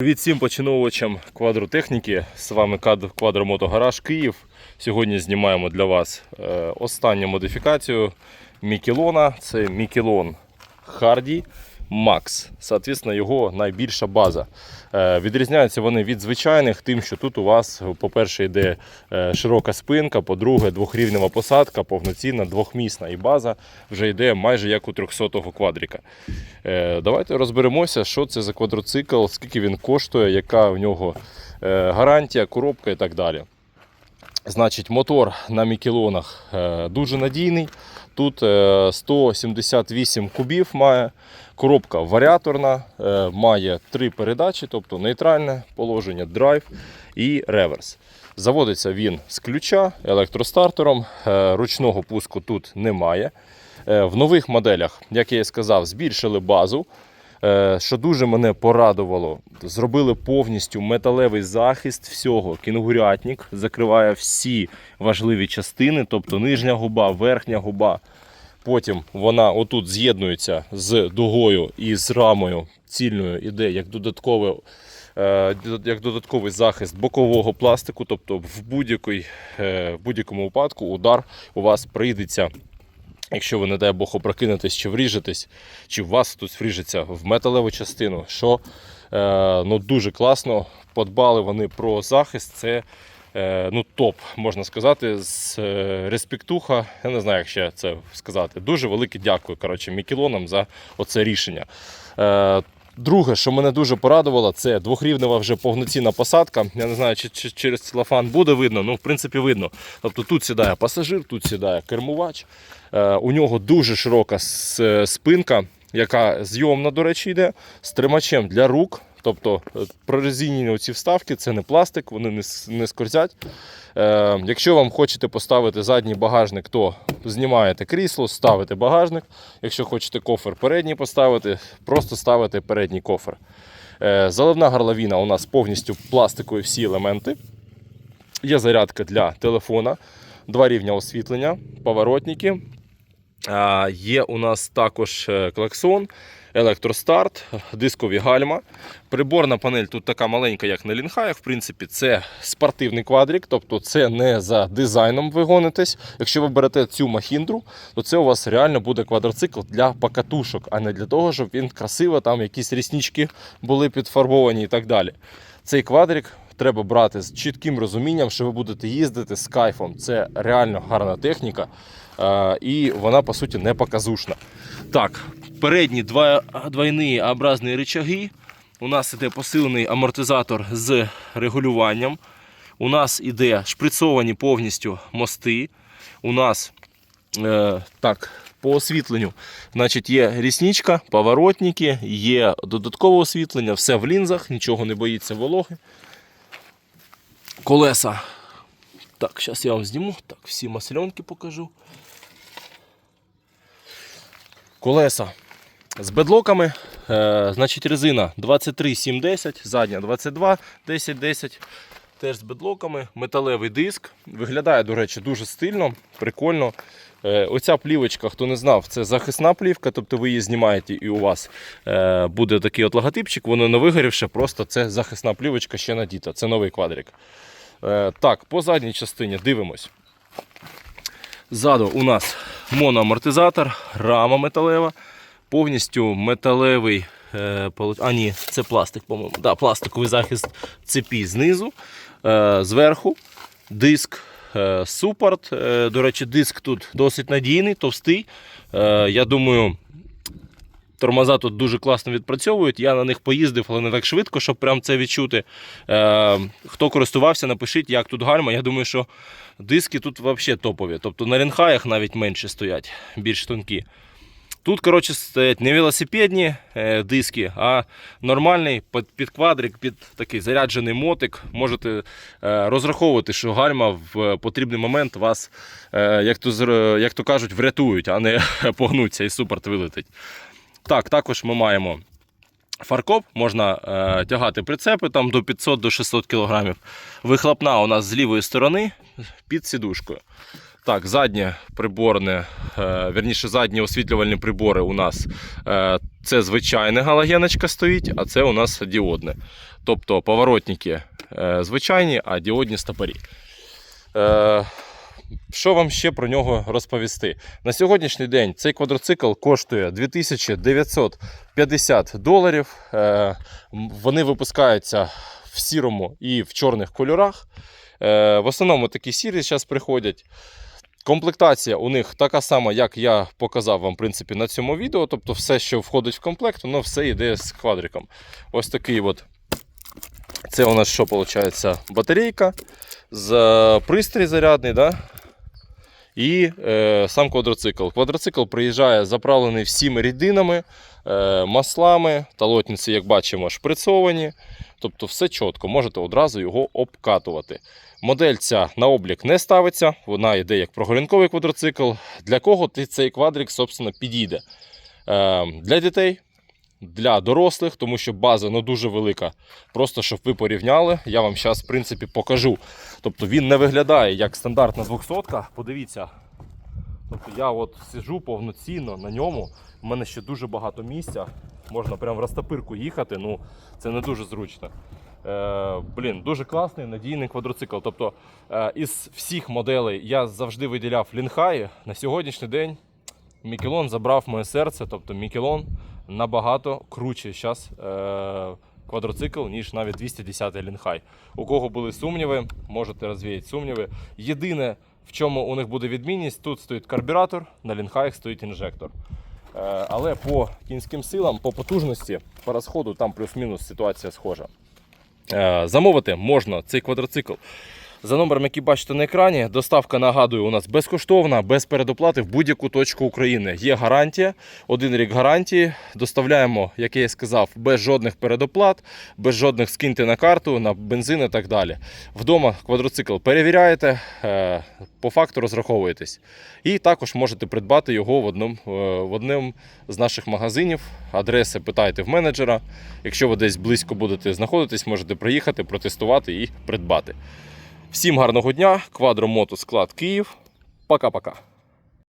Привіт всім поціновувачам квадротехніки. З вами Квадромотогараж Київ. Сьогодні знімаємо для вас е, останню модифікацію Мікелона. Це Мікелон Харді Макс. Соответственно, його найбільша база. Е, Відрізняються вони від звичайних, тим, що тут у вас, по-перше, йде е, широка спинка, по-друге, двохрівнева посадка, повноцінна, двохмісна і база вже йде майже як у 300-го квадрика. Е, Давайте розберемося, що це за квадроцикл, скільки він коштує, яка в нього гарантія, коробка і так далі. Значить, мотор на мікелонах е, дуже надійний. Тут е, 178 кубів має. Коробка варіаторна, е, має три передачі, тобто нейтральне положення, драйв і реверс. Заводиться він з ключа електростартером, е, ручного пуску тут немає. Е, В нових моделях, як я і сказав, збільшили базу. Е, Що дуже мене порадувало, зробили повністю металевий захист всього. Кінгурятник закриває всі важливі частини, тобто нижня губа, верхня губа. Потім вона отут з'єднується з дугою і з рамою цільною іде як додаткове. е, Як додатковий захист бокового пластику, тобто в, е, в будь-якому випадку удар у вас прийдеться Якщо ви, не дай Бог, опрокинетесь чи вріжетесь, чи у вас тут вріжеться в металеву частину, що е, ну, дуже класно. Подбали вони про захист. Це е, ну, топ, можна сказати, з е, респектуха. Я не знаю, як ще це сказати. Дуже велике дякую коротше, Мікілонам за оце рішення. Е, Друге, що мене дуже порадувало, це двохрівнева вже повноцінна посадка. Я не знаю, чи, чи через целофан буде видно, ну в принципі видно. Тобто тут сідає пасажир, тут сідає кермувач. Е, у нього дуже широка спинка, яка зйомна, до речі, йде, з тримачем для рук. Тобто е, прорезинені ці вставки це не пластик, вони не, не скользять. Е, якщо вам хочете поставити задній багажник, то знімаєте крісло, ставите багажник. Якщо хочете кофер передній поставити, просто ставите передній кофер. Е, заливна горловина у нас повністю пластикові всі елементи. Є зарядка для телефона, два рівня освітлення, поворотники. Є у нас також е, клаксон, електростарт, дискові гальма. Приборна панель тут така маленька, як на лінхаях. В принципі, це спортивний квадрик, тобто це не за дизайном ви гонитесь. Якщо ви берете цю махіндру, то це у вас реально буде квадроцикл для покатушок, а не для того, щоб він красиво, там якісь ріснички були підфарбовані і так далі. Цей квадрик треба брати з чітким розумінням, що ви будете їздити з кайфом. Це реально гарна техніка. е, І вона, по суті, не показушна. Так, передні два, двойні образні рычаги. У нас іде посилений амортизатор з регулюванням. У нас іде шприцовані повністю мости. У нас е, так, по освітленню значить, є рісничка, поворотники, є додаткове освітлення, все в лінзах, нічого не боїться вологи. Колеса. Так, зараз я вам зніму. Так, всі масленки покажу. Колеса з бедлоками. Е, значить, резина 23 710, задня 22 10 10. Теж з бедлоками, металевий диск. Виглядає, до речі, дуже стильно, прикольно. Е, оця плівочка, хто не знав, це захисна плівка, тобто ви її знімаєте і у вас е, буде такий от логотипчик, воно не вигорівше, просто це захисна плівочка ще надіта. Це новий квадрик. Е, так, по задній частині дивимось. Ззаду у нас моноамортизатор, рама металева, повністю металевий. е, А, ні, це пластик, по-моєму. Да, пластиковий захист цепі знизу, е, зверху, диск супорт. До речі, диск тут досить надійний, товстий. Я думаю, тормоза тут дуже класно відпрацьовують. Я на них поїздив, але не так швидко, щоб прям це відчути. Е, Хто користувався, напишіть, як тут гальма. Я думаю, що диски тут взагалі топові. Тобто на ренхаях навіть менше стоять, більш тонкі. Тут, коротше, стоять не велосипедні е, диски, а нормальний під, квадрик, під такий заряджений мотик. Можете е, розраховувати, що гальма в потрібний момент вас, е, як, то, як то кажуть, врятують, а не погнуться і супорт вилетить. Так, також ми маємо фаркоп, можна е, тягати прицепи там до 500 до 600 кг. Вихлопна у нас з лівої сторони під сідушкою. Так, заднє приборне, е, вірніше, задні освітлювальні прибори у нас е, це звичайне галогеночка стоїть, а це у нас діодне. Тобто поворотники е, звичайні, а діодні стопорі. Е, що вам ще про нього розповісти? На сьогоднішній день цей квадроцикл коштує 2950 доларів. Е, Вони випускаються в сірому і в чорних кольорах. Е, В основному такі сірі зараз приходять. Комплектація у них така сама, як я показав вам в принципі, на цьому відео. Тобто все, що входить в комплект, воно все йде з квадриком. Ось такий от. Це у нас що виходить? Батарейка е, пристрій зарядний, да? І е, сам квадроцикл. Квадроцикл приїжджає заправлений всіми рідинами, е, маслами, талотниці, як бачимо, шприцовані. Тобто все чітко, можете одразу його обкатувати. Модель ця на облік не ставиться, вона йде як прогулянковий квадроцикл. Для кого цей квадрик, собственно, підійде? Е, для дітей, для дорослих, тому що база ну, дуже велика. Просто щоб ви порівняли, я вам зараз, в принципі, покажу. Тобто він не виглядає як стандартна 200 Подивіться. Тобто я от сижу повноцінно на ньому. У мене ще дуже багато місця. Можна прям в розтопирку їхати, ну це не дуже зручно. Е, блін, дуже класний, надійний квадроцикл. Тобто е, із всіх моделей я завжди виділяв лінхаї. На сьогоднішній день Мікелон забрав моє серце. Тобто Мікелон набагато круче зараз е, квадроцикл, ніж навіть 210 лінхай. У кого були сумніви, можете розвіяти сумніви. Єдине, в чому у них буде відмінність, тут стоїть карбюратор, на лінхаях стоїть інжектор. Е, Але по кінським силам, по потужності, по розходу там плюс-мінус ситуація схожа. Е, Замовити можна цей квадроцикл за номером, який бачите на екрані. Доставка, нагадую, у нас безкоштовна, без передоплати в будь-яку точку України. Є гарантія, один рік гарантії. Доставляємо, як я і сказав, без жодних передоплат, без жодних скиньте на карту, на бензин і так далі. Вдома квадроцикл перевіряєте, е, по факту розраховуєтесь. І також можете придбати його в одному, е, в одному з наших магазинів. Адреси питайте в менеджера. Якщо ви десь близько будете знаходитись, можете приїхати, протестувати і придбати. Всім гарного дня, Квадромото склад Київ. Пока-пока.